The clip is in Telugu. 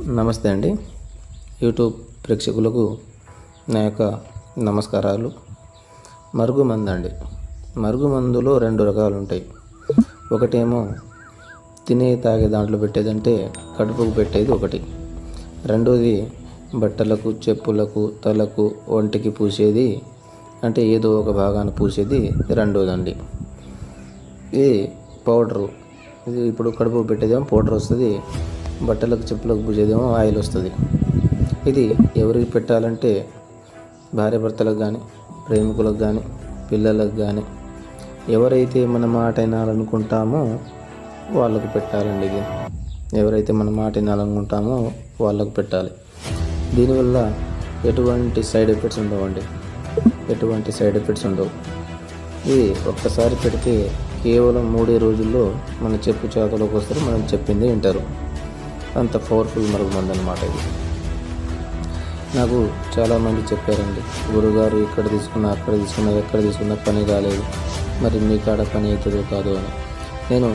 నమస్తే అండి. యూట్యూబ్ ప్రేక్షకులకు నా యొక్క నమస్కారాలు. మరుగుమందు అండి. మరుగుమందులో రెండు రకాలు ఉంటాయి. ఒకటేమో తినే తాగే దాంట్లో పెట్టేదంటే కడుపుకు పెట్టేది ఒకటి. రెండోది బట్టలకు చెప్పులకు తలకు ఒంటికి పూసేది అంటే ఏదో ఒక భాగాన్ని పూసేది రెండోదండి. ఇది పౌడరు ఇది ఇప్పుడు కడుపు పెట్టేదేమో పౌడర్ వస్తుంది బట్టలకు చెప్పులకు పూసేదేమో ఆయిల్ వస్తుంది. ఇది ఎవరికి పెట్టాలంటే భార్య భర్తలకు కానీ ప్రేమికులకు కానీ పిల్లలకు కానీ ఎవరైతే మన మాట వినాలనుకుంటామో వాళ్ళకు పెట్టాలండి ఇది. ఎవరైతే మన మాట వినాలనుకుంటామో వాళ్ళకు పెట్టాలి. దీనివల్ల ఎటువంటి సైడ్ ఎఫెక్ట్స్ ఉండవండి. ఎటువంటి సైడ్ ఎఫెక్ట్స్ ఉండవు. ఇది ఒక్కసారి పెడితే కేవలం మూడే రోజుల్లో మన చెప్పు చేతలోకి వస్తారు మనం చెప్పింది వింటారు. అంత పవర్ఫుల్ మరుగుమంది అనమాట ఇది. నాకు చాలామంది చెప్పారండి గురుగారు ఇక్కడ తీసుకున్నా అక్కడ తీసుకున్నా ఎక్కడ తీసుకున్నా పని కాలేదు. మరి మీ కాడ పని అవుతుందో కాదో అని. నేను